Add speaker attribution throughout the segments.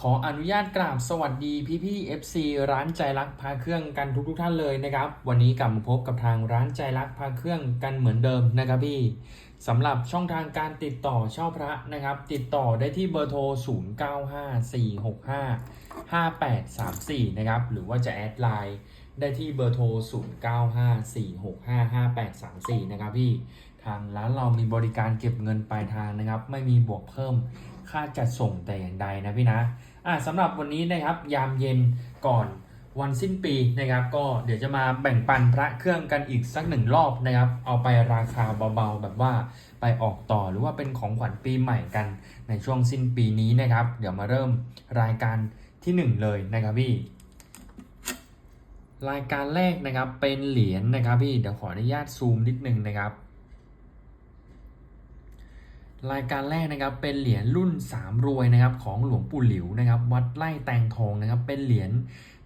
Speaker 1: ขออนุญาตกราบสวัสดีพี่พี่ FC ร้านใจรักพาเครื่องกันทุกทุกท่านเลยนะครับ วันนี้กลับมาพบกับทางร้านใจรักพาเครื่องกันเหมือนเดิมนะครับพี่สำหรับช่องทางการติดต่อเช่าพระนะครับ ติดต่อได้ที่เบอร์โทร 0954655834 นะครับ หรือว่าจะแอดไลน์ได้ที่เบอร์โทร 0954655834 นะครับพี่ ทางร้านเรามีบริการเก็บเงินปลายทางนะครับ ไม่มีบวกเพิ่ม ค่าจัดส่งแต่อย่างใดนะพี่นะอะสำหรับวันนี้นะครับยามเย็นก่อนวันสิ้นปีนะครับ ก็เดี๋ยวจะมาแบ่งปันพระเครื่องกันอีกสักหนึ่งรอบนะครับ เอาไปราคาเบาๆ แบบว่าไปออกต่อหรือว่าเป็นของขวัญปีใหม่กันในช่วงสิ้นปีนี้นะครับ เดี๋ยวมาเริ่มรายการที่หนึ่งเลยนะครับพี่รายการแรกนะครับเป็นเหรียญนะครับพี่เดี๋ยวขออนุญาตซูมนิดนึงนะครับ รายการแรกนะครับเป็นเหรียญรุ่น 3 รวยนะครับของหลวงปู่หลิวนะครับวัดไร่แตงทองนะครับเป็นเหรียญ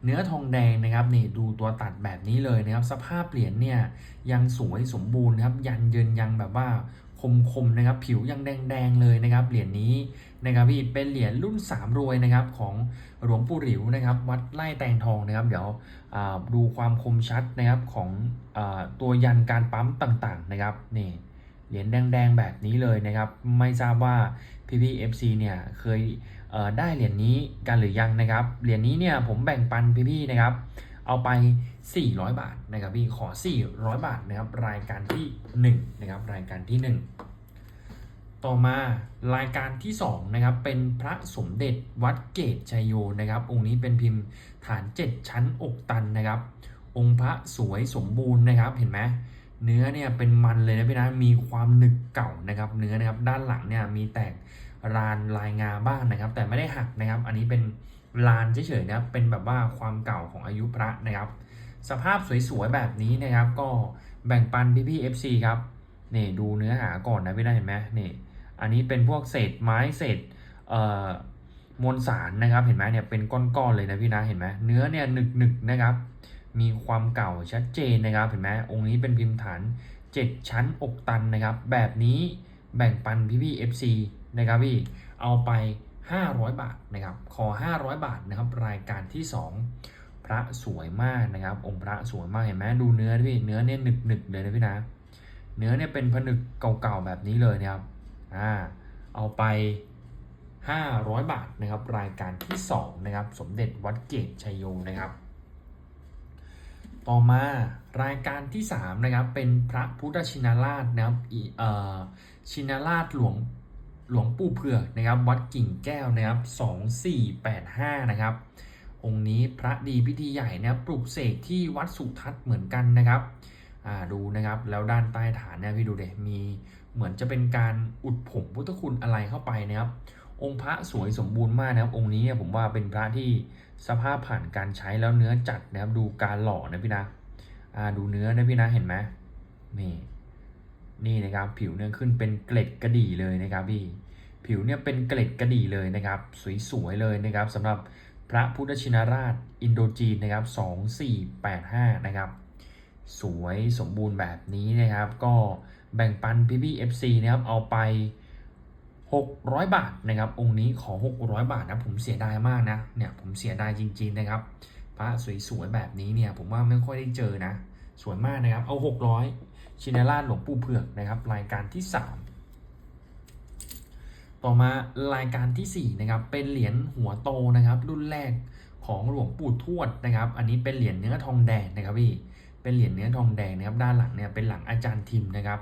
Speaker 1: เนื้อทองแดงนะครับนี่ดูตัวตัดแบบนี้เลยนะครับสภาพเหรียญเนี่ยยังสวยสมบูรณ์นะครับยันเยินยังแบบว่าคมๆนะครับผิวยังแดงๆเลยนะครับเหรียญนี้นะครับพี่เป็นเหรียญรุ่น 3 รวยนะครับของหลวงปู่หลิวนะครับวัดไร่แตงทองนะครับเดี๋ยวดูความคมชัดนะครับของอตัวยันการปั๊มต่างๆนะครับนี่ เหรียญแดงๆแบบนี้เลยนะครับ ไม่ทราบว่าพี่พี่ FC เนี่ยเคยเได้เหรียญนี้กันหรือยังนะครับ เหรียญนี้เนี่ยผมแบ่งปันพี่พี่นะครับ เอาไป 400 บาทนะครับพี่ขอ 400 บาทนะครับรายการที่1นะครับรายการที่ 1 ต่อมารายการที่2นะครับเป็นพระสมเด็จวัดเกตชัยโยนะครับ องค์นี้เป็นพิมพ์ฐาน 7 ชั้นอกตันนะครับ องค์พระสวยสมบูรณ์นะครับเห็นไหม เนื้อเนี่ยเป็นมันเลยนะพี่นะมีความหนึบเก่านะครับเนื้อนะครับด้านหลังเนี่ยมีแตกรานลายงาบ้างนะครับ แต่ไม่ได้หักนะครับ อันนี้เป็นลานเฉยๆนะครับเป็นแบบว่าความเก่าของอายุพระนะครับ สภาพสวยๆแบบนี้นะครับ ก็แบ่งปันพี่ๆ FC ครับนี่ดูเนื้อหาก่อนนะพี่นะเห็นไหมนี่อันนี้เป็นพวกเศษไม้เศษเอ่อมวลสารนะครับ เห็นไหมเนี่ยเป็นก้อนๆเลยนะพี่นะเห็นไหมเนื้อเนี่ยหนึกๆนะครับ มีความเก่าชัดเจนนะครับเห็นไหมองค์นี้เป็นพิมพ์ฐาน 7 ชั้นอกตันนะครับ แบบนี้แบ่งปันพี่พี่ FC นะครับพี่เอาไป 500 บาทนะครับ ขอ 500 บาทนะครับ รายการที่ 2 พระสวยมากนะครับ องค์พระสวยมากเห็นไหมดูเนื้อพี่เนื้อเนี่ยหนึกหนึกๆเลยนะพี่นะ เนื้อเนี่ยเป็นผนึกเก่าๆแบบนี้เลยนะครับอ่าเอาไป 500 บาทนะครับ รายการที่ 2 นะครับ สมเด็จวัดเกตชัยโยนะครับ ต่อมารายการที่3นะครับเป็นพระพุทธชินราชนะครับเอ่อชินราชหลวงหลวงปู่เผือกนะครับวัดกิ่งแก้วนะครับ2485นะครับองค์นี้พระดีพิธีใหญ่นะครับปลุกเสกที่วัดสุทัศน์เหมือนกันนะครับอ่าดูนะครับแล้วด้านใต้ฐานเนี่ยพี่ดูเดมีเหมือนจะเป็นการอุดผงพุทธคุณอะไรเข้าไปนะครับ องค์พระสวยสมบูรณ์มากนะครับ องค์นี้เนี่ยผมว่าเป็นพระที่สภาพผ่านการใช้แล้วเนื้อจัดนะครับ ดูการหล่อนะพี่นะอ่าดูเนื้อนะพี่นะเห็นไหมนี่นี่นะครับ ผิวเนี่ยขึ้นเป็นเกล็ดกระดี่เลยนะครับพี่ผิวเนี่ยเป็นเกล็ดกระดี่เลยนะครับ สวยๆเลยนะครับสำหรับพระพุทธชินราชอินโดจีนนะครับ 2485 นะครับ สวยสมบูรณ์แบบนี้นะครับ ก็แบ่งปันพี่พี่ FC นะครับเอาไป 600 บาทนะครับองค์นี้ขอ 600 บาทนะผมเสียดายมากนะเนี่ยผมเสียดายจริง ๆนะครับพระสวยๆแบบนี้เนี่ยผมว่าไม่ค่อยได้เจอนะ สวยมากนะครับ เอา 600 ชินราชหลวงปู่เผือกนะครับรายการที่ 3 ต่อมารายการทีสี่4 นะครับ เป็นเหรียญหัวโตนะครับ รุ่นแรกของหลวงปู่ทวดนะครับ อันนี้เป็นเหรียญเนื้อทองแดงนะครับพี่เป็นเหรียญเนื้อทองแดงนะครับด้านหลังเนี่ยเป็นหลังอาจารย์ทิมนะครับ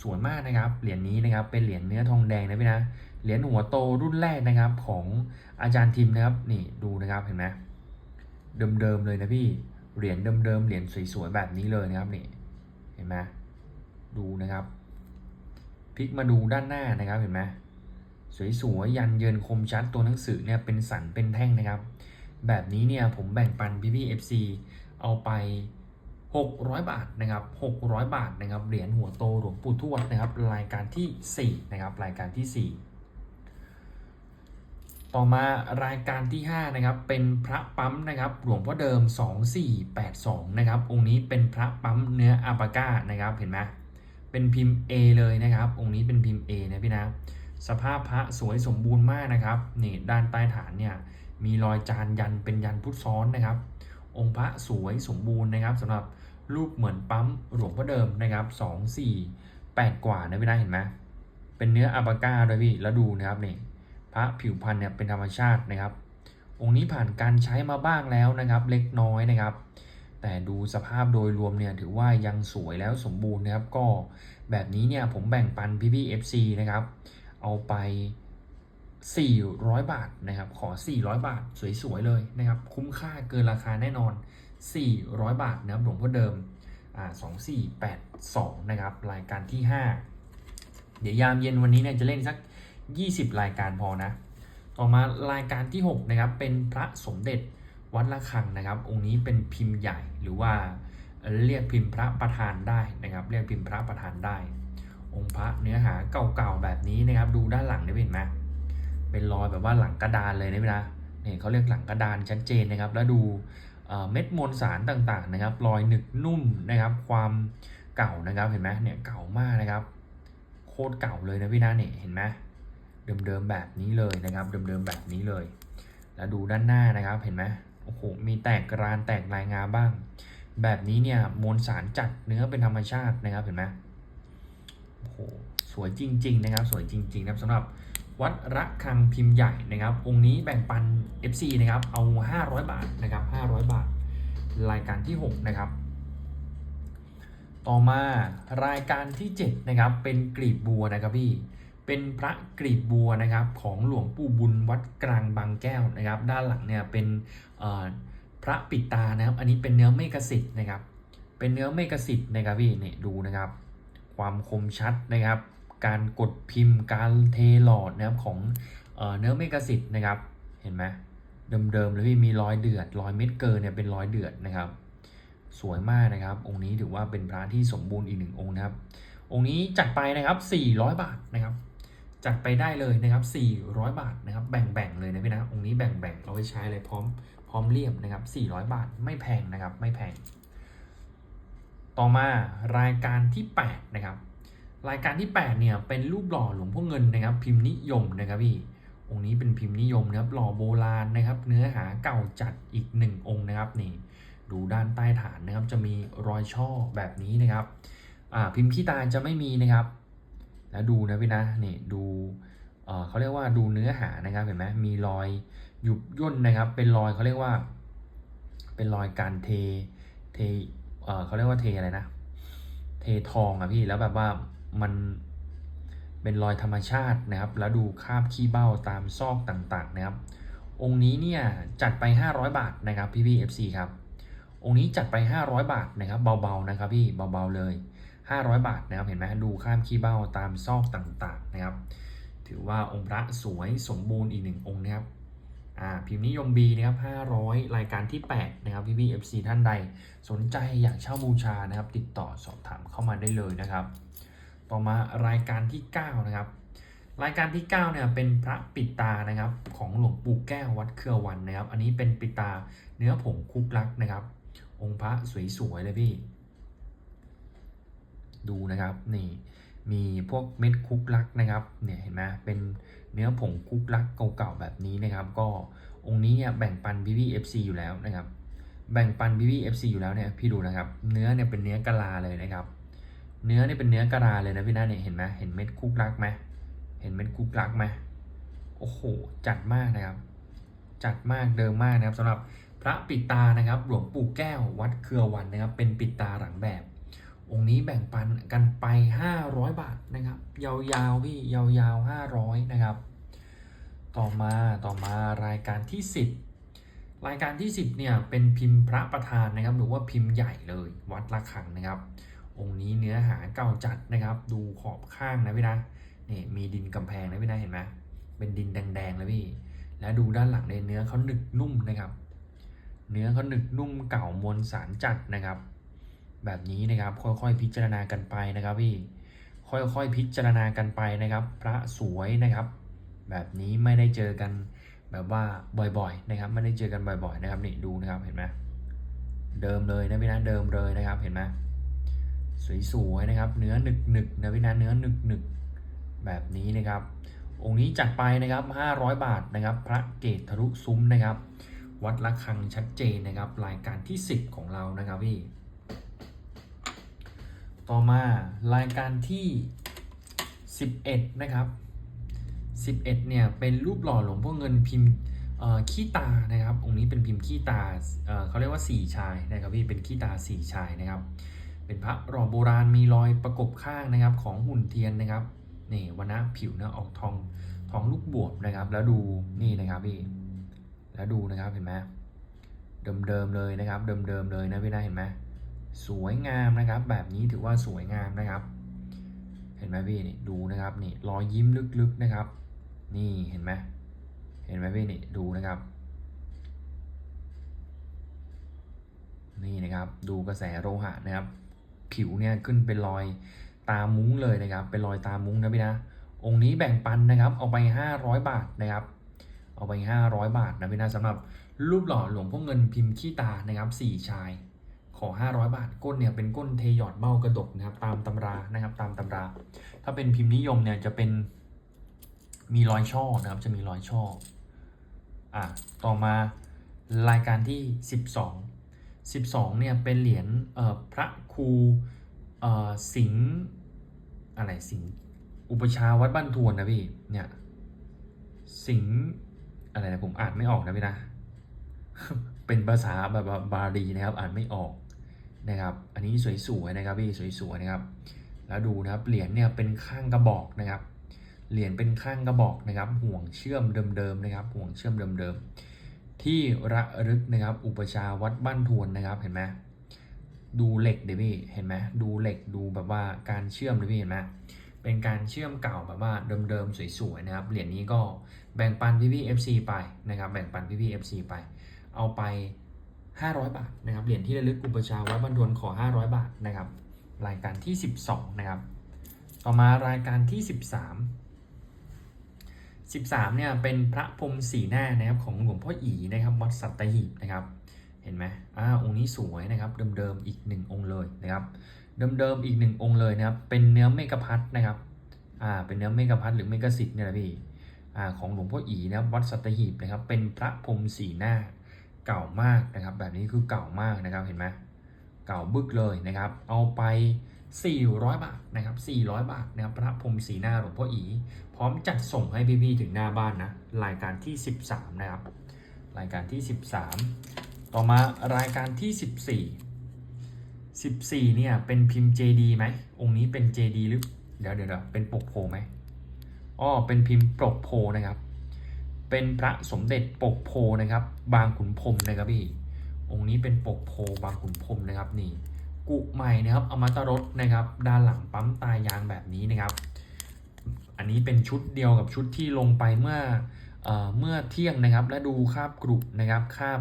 Speaker 1: สวยมากนะครับ เหรียญนี้นะครับเป็นเหรียญเนื้อทองแดงนะพี่นะ เหรียญหัวโตรุ่นแรกนะครับของอาจารย์ทิมนะครับ นี่ดูนะครับเห็นไหมเดิมๆเลยนะพี่ เหรียญเดิมๆเหรียญสวยๆแบบนี้เลยนะครับนี่ เห็นไหมดูนะครับ พลิกมาดูด้านหน้านะครับเห็นไหมสวยๆยันเยินคมชัดตัวหนังสือเนี่ยเป็นสันเป็นแท่งนะครับ แบบนี้เนี่ยผมแบ่งปันพี่ๆ FC เอาไป 600 บาทนะครับ600 บาทนะครับเหรียญหัวโตหลวงปู่ทวดนะครับรายการทีสี่4นะครับรายการที่ 4 ต่อมารายการที่5นะครับเป็นพระปั๊มนะครับหลวงพ่อเดิม 2482นะครับองค์นี้เป็นพระปั๊มเนื้ออาปาก้านะครับเห็นไหมเป็นพิมพ์ A เลยนะครับองค์นี้เป็นพิมพ์ A นะพี่นะสภาพพระสวยสมบูรณ์มากนะครับนี่ด้านใต้ฐานเนี่ยมีรอยจานยันเป็นยันพุทธซ้อนนะครับองค์พระสวยสมบูรณ์นะครับสำหรับ รูปเหมือนปั๊มหลวงพ่อเดิมนะครับสองสี่แปดกว่านะพี่ได้เห็นไหมเป็นเนื้ออัลปาก้าด้วยพี่แล้วดูนะครับนี่พระผิวพรรณเนี่ยเป็นธรรมชาตินะครับ องค์นี้ผ่านการใช้มาบ้างแล้วนะครับ เล็กน้อยนะครับ แต่ดูสภาพโดยรวมเนี่ยถือว่ายังสวยแล้วสมบูรณ์นะครับ ก็แบบนี้เนี่ยผมแบ่งปันพี่พี่ FC นะครับ เอาไป 400 บาทนะครับ ขอ 400 บาท สวยๆเลยนะครับ คุ้มค่าเกินราคาแน่นอน 400 บาทนะครับหลวงพ่อเดิมอ่า2482 นะครับ รายการที่ 5 เดี๋ยวยามเย็นวันนี้เนี่ยจะเล่นสัก 20 รายการพอนะ ต่อมารายการที่ 6 นะครับ เป็นพระสมเด็จวัดละคังนะครับ องค์นี้เป็นพิมพ์ใหญ่หรือว่าเรียกพิมพ์พระประธานได้นะครับ เรียกพิมพ์พระประธานได้ องค์พระเนื้อหาเก่าๆแบบนี้นะครับ ดูด้านหลังได้เห็นไหมเป็นรอยแบบว่าหลังกระดานเลยนะพี่นะนี่ยเขาเรียกหลังกระดานชัดเจนนะครับ แล้วดู เม็ดมวลสารต่างๆนะครับรอยหนึกนุ่มนะครับ ความเก่านะครับเห็นไหมเนี่ยเก่ามากนะครับ โคตรเก่าเลยนะพี่นะเนี่ยเห็นไหมเดิมๆแบบนี้เลยนะครับ เดิมๆแบบนี้เลย แล้วดูด้านหน้านะครับเห็นไหมโอ้โหมีแตกกรานแตกลายงาบ้าง แบบนี้เนี่ยมวลสารจัดเนื้อเป็นธรรมชาตินะครับเห็นไหมโอ้โหสวยจริง ๆ นะครับ สวยจริงๆนะครับสำหรับ วัดระฆังพิมพ์ใหญ่นะครับ องค์นี้แบ่งปัน FC นะครับ เอา 500 บาทนะครับ 500 บาท รายการที่ 6 นะครับ ต่อมารายการที่ 7 นะครับ เป็นกลีบบัวนะครับพี่ เป็นพระกลีบบัวนะครับของหลวงปู่บุญวัดกลางบางแก้วนะครับ ด้านหลังเนี่ยเป็นพระปิดตานะครับ อันนี้เป็นเนื้อเมกสิทธิ์นะครับ เป็นเนื้อเมกสิทธิ์นะครับพี่เนี่ยดูนะครับ ความคมชัดนะครับ การกดพิมพ์การเทหลอดนะครับของเนื้อเมกสิทธิ์นะครับเห็นไหมเดิมๆเลยพี่มีรอยเดือดรอยเม็ดเกินเนี่ยเป็นรอยเดือดนะครับ สวยมากนะครับ องค์นี้ถือว่าเป็นพระที่สมบูรณ์อีกหนึ่งองค์นะครับ องค์นี้จัดไปนะครับ 400 บาทนะครับ จัดไปได้เลยนะครับ 400 บาทนะครับ แบ่งๆเลยนะพี่นะองค์นี้แบ่งๆเอาไว้ใช้เลยพร้อมพร้อมเรียบนะครับ 400 บาทไม่แพงนะครับไม่แพง ต่อมารายการที่ 8 นะครับ รายการที่ 8 เนี่ย เป็นรูปหล่อหลวงพ่อเงินนะครับ พิมพ์นิยมนะครับพี่ องค์นี้เป็นพิมพ์นิยมนะครับ หล่อโบราณนะครับ เนื้อหาเก่าจัดอีกหนึ่งองค์นะครับนี่ ดูด้านใต้ฐานนะครับ จะมีรอยช่อแบบนี้นะครับ อ่า พิมพ์ขี้ตาจะไม่มีนะครับ แล้วดูนะพี่นะ นี่ดูเขาเรียกว่าดูเนื้อหานะครับ เห็นไหมมีรอยหยุบย่นนะครับ เป็นรอยเขาเรียกว่า เป็นรอยการเท เทเขาเรียกว่าเทอะไรนะ เททองอะพี่ แล้วแบบว่า มันเป็นรอยธรรมชาตินะครับ แล้วดูคาบขี้เบ้าตามซอกต่างๆนะครับ องค์นี้เนี่ยจัดไป 500 บาทนะครับพี่พี่เอฟซีครับ องค์นี้จัดไป 500 บาทนะครับเบาๆนะครับพี่เบาๆเลย 500 บาทนะครับเห็นไหมดูข้ามขี้เบ้าตามซอกต่างๆนะครับ ถือว่าองค์พระสวยสมบูรณ์อีกหนึ่งองค์นะครับอ่าพิมพ์นิยม B นะครับ 500 รายการที่ 8 นะครับพี่พี่ FC ท่านใด สนใจอยากเช่าบูชานะครับ ติดต่อสอบถามเข้ามาได้เลยนะครับ ต่อมารายการที่ 9 นะครับ รายการที่ 9 เนี่ยเป็นพระปิตานะครับของหลวงปู่แก้ววัดเครือวันนะครับ อันนี้เป็นปิตาเนื้อผงคุกลักนะครับ องค์พระสวยๆเลยพี่ ดูนะครับนี่มีพวกเม็ดคุกลักนะครับเนี่ยเห็นไหมเป็นเนื้อผงคุกลักเก่าๆแบบนี้นะครับ ก็องค์นี้เนี่ยแบ่งปันพี่พี่เอฟซีอยู่แล้วนะครับ แบ่งปันพี่พี่เอฟซีอยู่แล้วเนี่ยพี่ดูนะครับ เนื้อเนี่ยเป็นเนื้อกะลาเลยนะครับ เนื้อเนี่ยเป็นเนื้อกระลาเลยนะพี่นะเนี่ยเห็นไหมเห็นเม็ดคุกลักไหมเห็นเม็ดคุกลักไหมโอ้โหจัดมากนะครับ จัดมากเดิมมากนะครับสำหรับพระปิตานะครับ หลวงปู่แก้ววัดเครือวันนะครับ เป็นปิตาหลังแบบ องค์นี้แบ่งปันกันไป 500 บาทนะครับ ยาวๆพี่ยาวๆ 500 นะครับ ต่อมาต่อมารายการที่ 10 รายการที่ 10เนี่ยเป็นพิมพ์พระประธานนะครับ หรือว่าพิมพ์ใหญ่เลยวัดละคังนะครับ องค์นี้เนื้อหาเก่าจัดนะครับ ดูขอบข้างนะพี่นะนี่มีดินกำแพงนะพี่นะเห็นไหมเป็นดินแดงๆเลยพี่ แล้วดูด้านหลังในเนื้อเขาหนึกนุ่มนะครับ เนื้อเขาหนึกนุ่มเก่ามวลสารจัดนะครับ แบบนี้นะครับค่อยๆพิจารณากันไปนะครับพี่ ค่อยๆพิจารณากันไปนะครับ พระสวยนะครับ แบบนี้ไม่ได้เจอกันแบบว่าบ่อยๆนะครับ ไม่ได้เจอกันบ่อยๆนะครับนี่ดูนะครับเห็นไหมเดิมเลยนะพี่นะเดิมเลยนะครับเห็นไหม สวยๆนะครับ เนื้อหนึกๆนะพี่นะเนื้อหนึกๆแบบนี้นะครับ องค์นี้จัดไปนะครับ 500 บาทนะครับ พระเกตทะลุซุ้มนะครับ วัดระฆังชัดเจนนะครับ รายการที่ 10 ของเรานะครับพี่ ต่อมารายการที่ 11 นะครับ 11 เนี่ยเป็นรูปหล่อหลวงพ่อเงินพิมพ์ขี้ตานะครับ องค์นี้เป็นพิมพ์ขี้ตาเเขาเรียกว่าสี่ชายนะครับพี่เป็นขี้ตาสี่ชายนะครับ เป็นพระหล่อโบราณมีรอยประกบข้างนะครับของหุ่นเทียนนะครับนี่วันนะผิวเนี่ยออกทองทองลูกบวบนะครับ แล้วดูนี่นะครับพี่แล้วดูนะครับเห็นไหมเดิมๆเลยนะครับ เดิมๆเลยนะพี่นะเห็นไหมสวยงามนะครับ แบบนี้ถือว่าสวยงามนะครับ เห็นไหมพี่นี่ดูนะครับนี่รอยยิ้มลึกๆนะครับ นี่เห็นไหมเห็นไหมพี่นี่ดูนะครับนี่นะครับดูกระแสโลหะนะครับ ผิวเนี่ยขึ้นเป็นรอยตามุ้งเลยนะครับ เป็นรอยตามุ้งนะพี่นะ องค์นี้แบ่งปันนะครับ เอาไป 500 บาทนะครับ เอาไป 500 บาทนะพี่นะสำหรับรูปหล่อหลวงพ่อเงินพิมพ์ขี้ตานะครับสี่ชาย ขอ 500 บาท ก้นเนี่ยเป็นก้นเทหยอดเบ้ากระดกนะครับ ตามตำรานะครับ ตามตำรา ถ้าเป็นพิมพ์นิยมเนี่ยจะเป็นมีรอยช่อนะครับ จะมีรอยช่อ อะ ต่อมารายการที่ 12 12เนี่ยเป็นเหรียญพระครูสิงอะไรสิงอุปชาวัดบ้านทวนนะพี่เนี่ยสิงอะไรนะผมอ่านไม่ออกนะพี่นะ เป็นภาษาแบบบาลีนะครับอ่านไม่ออกนะครับ อันนี้สวยๆนะครับพี่สวยๆนะครับ แล้วดูนะครับเหรียญเนี่ยเป็นข้างกระบอกนะครับเหรียญเป็นข้างกระบอกนะครับ ห่วงเชื่อมเดิมๆนะครับ ห่วงเชื่อมเดิมๆ ที่ระลึกนะครับ อุปชาวัดบ้านทวนนะครับเห็นไหมดูเหล็กเดี๋ยวพี่เห็นไหมดูเหล็กดูแบบว่าการเชื่อมเดี๋ยวพี่เห็นไหมเป็นการเชื่อมเก่าแบบว่าเดิมๆสวยๆนะครับเหรียญนี้ก็แบ่งปันพี่ๆ FC ไปนะครับแบ่งปันพี่ๆ FC ไป เอาไป 500 บาทนะครับเหรียญที่ระลึกอุปชาวัดบ้านทวนขอ 500 บาทนะครับรายการที่ 12นะครับต่อมารายการที่ 13 13เนี่ยเป็นพระพรมสีหน้านะครับของหลวงพ่ออีนะครับวัดสัตหีบนะครับเห็นไหมอ่าองค์นี้สวยนะครับเดิมๆอีกหนึ่งองค์เลยนะครับเดิมๆอีกหนึ่งองค์เลยนะครับเป็นเนื้อเมกะพัดนะครับอ่าเป็นเนื้อเมกะพัดหรือเมกะสิทธิ์เนี่ยแหละพี่อ่าของหลวงพ่ออีนะครับวัดสัตหีบนะครับเป็นพระพรมสีหน้าเก่ามากนะครับแบบนี้คือเก่ามากนะครับเห็นไหมเก่าบึกเลยนะครับ เอาไป 400 บาทนะครับ400 บาทนะครับพระพรมสีหน้าหลวงพ่ออี พร้อมจัดส่งให้พี่ๆถึงหน้าบ้านนะรายการที่ 13 นะครับ รายการที่ 13 ต่อมารายการที่ 14 14เนี่ยเป็นพิมพ์ JD ไหมองค์นี้เป็น JD หรือเดี๋ยวเดี๋ยวเป็นปกโพไหมอ้อเป็นพิมพ์ปกโพนะครับ เป็นพระสมเด็จปกโพนะครับ บางขุนพรมนะครับพี่องค์นี้เป็นปกโพบางขุนพรมนะครับนี่ กุใหม่นะครับอมตะรสนะครับ ด้านหลังปั๊มตายางแบบนี้นะครับ อันนี้เป็นชุดเดียวกับชุดที่ลงไปเมื่อเออเมื่อเที่ยงนะครับ และดูคาบกรุนะครับคาบ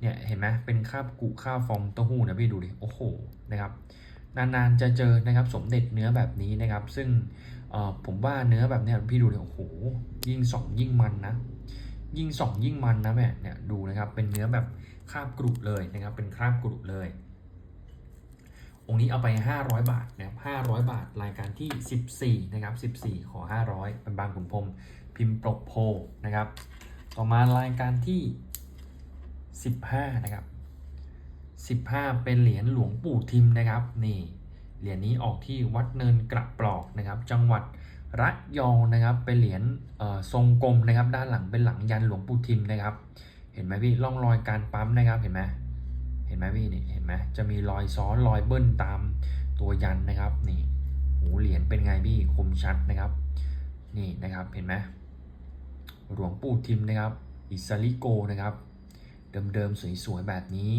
Speaker 1: เนี่ยเห็นไหมเป็นคาบกุคาบฟองเต้าหู้นะพี่ดูดิโอ้โหนะครับนานๆจะเจอนะครับสมเด็จเนื้อแบบนี้นะครับ ซึ่งผมว่าเนื้อแบบนี้พี่ดูดิโอ้โหยิ่งส่องยิ่งมันนะ ยิ่งส่องยิ่งมันนะแม่เนี่ยดูนะครับเป็นเนื้อแบบคาบกรุเลยนะครับ เป็นคาบกรุเลย องค์นี้เอาไป 500 บาทนะครับ500 บาท รายการที่ 14 นะครับ 14 ขอ 500เป็นบางขุนพรมพิมพ์ปรกโพนะครับ ต่อมารายการที่ 15 นะครับ 15 เป็นเหรียญหลวงปู่ทิมนะครับ นี่เหรียญนี้ออกที่วัดเนินกระปลอกนะครับ จังหวัดระยองนะครับ เป็นเหรียญทรงกลมนะครับ ด้านหลังเป็นหลังยันหลวงปู่ทิมนะครับ เห็นไหมพี่ร่องรอยการปั๊มนะครับเห็นไหม เห็นไหมพี่นี่เห็นไหมจะมีรอยซ้อนรอยเบิ้ลตามตัวยันนะครับนี่หูเหรียญเป็นไงพี่คมชัดนะครับ นี่นะครับเห็นไหมหลวงปู่ทิมนะครับ อิสริโกนะครับ เดิมๆสวยๆแบบนี้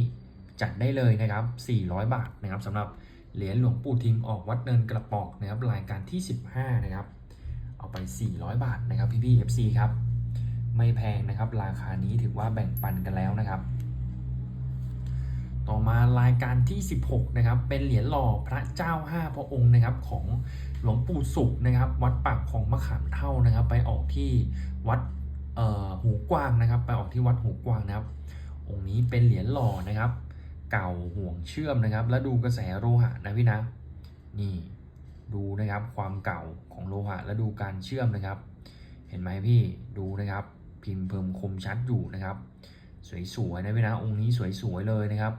Speaker 1: จัดได้เลยนะครับ 400 บาทนะครับสำหรับเหรียญหลวงปู่ทิมออกวัดเนินกระปอกนะครับรายการที่ 15 นะครับ เอาไป 400 บาทนะครับพี่ๆ FC ครับ ไม่แพงนะครับ ราคานี้ถือว่าแบ่งปันกันแล้วนะครับ ต่อมารายการที่ 16 นะครับ เป็นเหรียญหล่อพระเจ้า 5 พระองค์นะครับของหลวงปู่สุขนะครับ วัดปากของมะขามเท่านะครับ ไปออกที่วัดหูกว้างนะครับ ไปออกที่วัดหูกว้างนะครับ องค์นี้เป็นเหรียญหล่อนะครับ เก่าห่วงเชื่อมนะครับ แล้วดูกระแสโลหะนะพี่นะนี่ดูนะครับความเก่าของโลหะแล้วดูการเชื่อมนะครับ เห็นไหมพี่ดูนะครับ พิมพ์เพิ่มคมชัดอยู่นะครับ สวยๆนะพี่นะองค์นี้สวยๆเลยนะครับ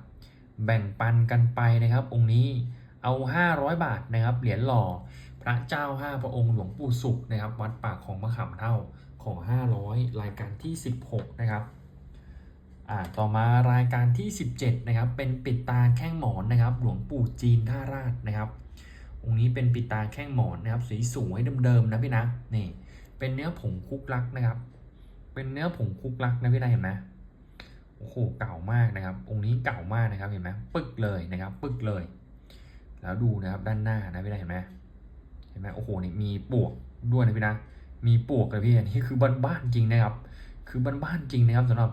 Speaker 1: แบ่งปันกันไปนะครับ องค์นี้เอา 500 บาทนะครับ เหรียญหล่อ พระเจ้า 5 พระองค์หลวงปู่สุขนะครับ วัดปากของมะขามเท่าขอ500 รายการที่ 16 นะครับ่าต่อมารายการที่ 17 นะครับ เป็นปิดตาแข้งหมอนนะครับ หลวงปู่จีนท่าราชนะครับ องค์นี้เป็นปิดตาแข้งหมอนนะครับสีสวยเดิมๆนะพี่นะนี่เป็นเนื้อผงคุกลักนะครับ เป็นเนื้อผงคุกลักนะพี่นะเห็นไหม โอ้โหเก่ามากนะครับ องค์นี้เก่ามากนะครับเห็นไหมปึ๊กเลยนะครับปึ๊กเลย แล้วดูนะครับด้านหน้านะพี่นะเห็นไหมเห็นไหมโอ้โหนี่มีปวกด้วยนะพี่นะ มีปวกเลยพี่อันนี้คือบ้านๆจริงนะครับ คือบ้านๆจริงนะครับสำหรับ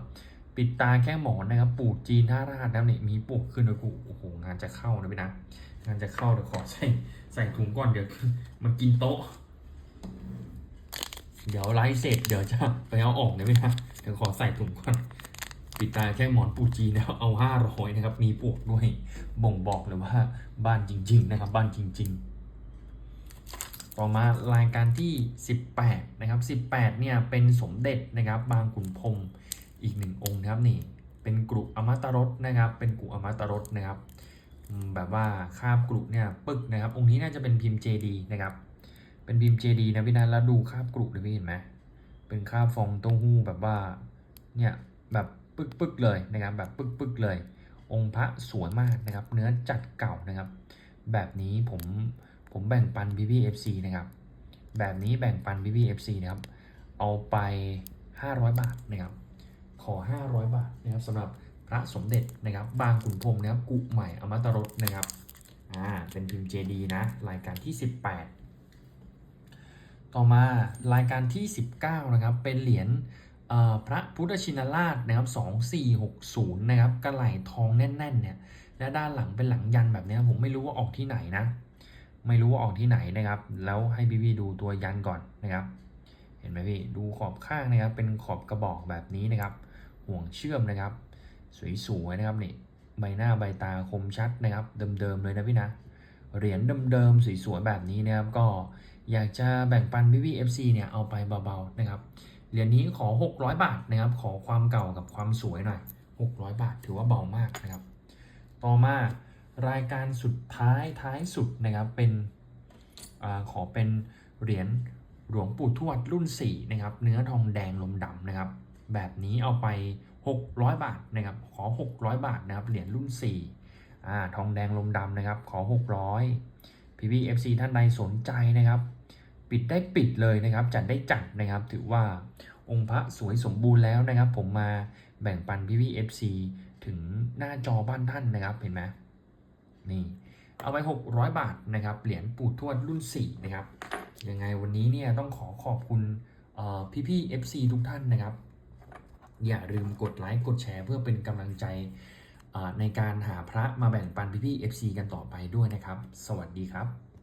Speaker 1: ปิดตาแค่หมอนนะครับ ปู่จีนท่าราชแล้วนี่มีปวกขึ้นเลยกูโอ้โหงานจะเข้านะพี่นะงานจะเข้าเดี๋ยวขอใส่ใส่ถุงก่อนเดี๋ยวมันกินโต๊ะเดี๋ยวไลฟ์เสร็จเดี๋ยวจะไปเอาออกนะพี่นะเดี๋ยวขอใส่ถุงก่อน ปิดตาแค่หมอนปูจีนแล้วเอาห้าร้อยนะครับ มีปวกด้วยบ่งบอกเลยว่าบ้านจริง ๆ นะครับ บ้านจริง ๆ ต่อมารายการที่ 18 นะครับ 18 เนี่ยเป็นสมเด็จนะครับ บางขุนพรมอีกหนึ่งองค์นะครับนี่เป็นกรุอมตรสนะครับ เป็นกรุอมตรสนะครับแบบว่าคาบกรุเนี่ยปึกนะครับ องค์นี้น่าจะเป็นพิมพ์เจดีนะครับ เป็นพิมพ์เจดีนะพี่นันแล้วดูคาบกรุเลยพี่เห็นไหมเป็นคาบฟองเต้าหู้แบบว่าเนี่ยแบบ ปึกปึกๆเลยนะครับแบบปึกปึกๆเลย องค์พระสวยมากนะครับ เนื้อจัดเก่านะครับ แบบนี้ผมผมแบ่งปัน b b FC นะครับ แบบนี้แบ่งปัน b b FC นะครับ เอาไป 500 บาทนะครับ ขอ 500 บาทนะครับสำหรับพระสมเด็จนะครับ บางขุนพรมนะครับ กุใหม่อมตะรสนะครับ อ่า เป็นพิมพ์เจดีนะ รายการที่ 18 ต่อมารายการที่ 19 นะครับ เป็นเหรียญ พระพุทธชินราชนะครับ2460นะครับกระไหลทองแน่นๆเนี่ยและด้านหลังเป็นหลังยันแบบนี้ผมไม่รู้ว่าออกที่ไหนนะ ไม่รู้ว่าออกที่ไหนนะครับ แล้วให้พี่พี่ดูตัวยันก่อนนะครับ เห็นไหมพี่ดูขอบข้างนะครับ เป็นขอบกระบอกแบบนี้นะครับ ห่วงเชื่อมนะครับ สวยๆนะครับนี่ใบหน้าใบตาคมชัดนะครับ เดิมๆเลยนะพี่นะเหรียญเดิมๆสวยๆแบบนี้นะครับ ก็อยากจะแบ่งปันพี่พี่ FC เนี่ยเอาไปเบาๆนะครับ เหรียญนี้ขอ 600 บาทนะครับ ขอความเก่ากับความสวยหน่อย 600 บาทถือว่าเบามากนะครับ ต่อมารายการสุดท้ายท้ายสุดนะครับเป็นอขอเป็นเหรียญหลวงปู่ทวดรุ่น 4 นะครับ เนื้อทองแดงลมดำนะครับ แบบนี้เอาไป 600 บาทนะครับ ขอ 600 บาทนะครับ เหรียญรุ่น4อ่าทองแดงลมดำนะครับ ขอ 600 พี่พีเอฟซีท่านใดสนใจนะครับ ปิดได้ปิดเลยนะครับ จัดได้จัดนะครับ ถือว่าองค์พระสวยสมบูรณ์แล้วนะครับ ผมมาแบ่งปันพี่พี่เอฟซีถึงหน้าจอบ้านท่านนะครับเห็นไหมนี่เอาไป 600 บาทนะครับ เหรียญปู่ทวดรุ่น 4 นะครับ ยังไงวันนี้เนี่ยต้องขอขอบคุณพี่พี่ๆ FC ทุกท่านนะครับ อย่าลืมกดไลค์กดแชร์เพื่อเป็นกำลังใจในการหาพระมาแบ่งปันพี่พี่ๆ FC กันต่อไปด้วยนะครับ สวัสดีครับ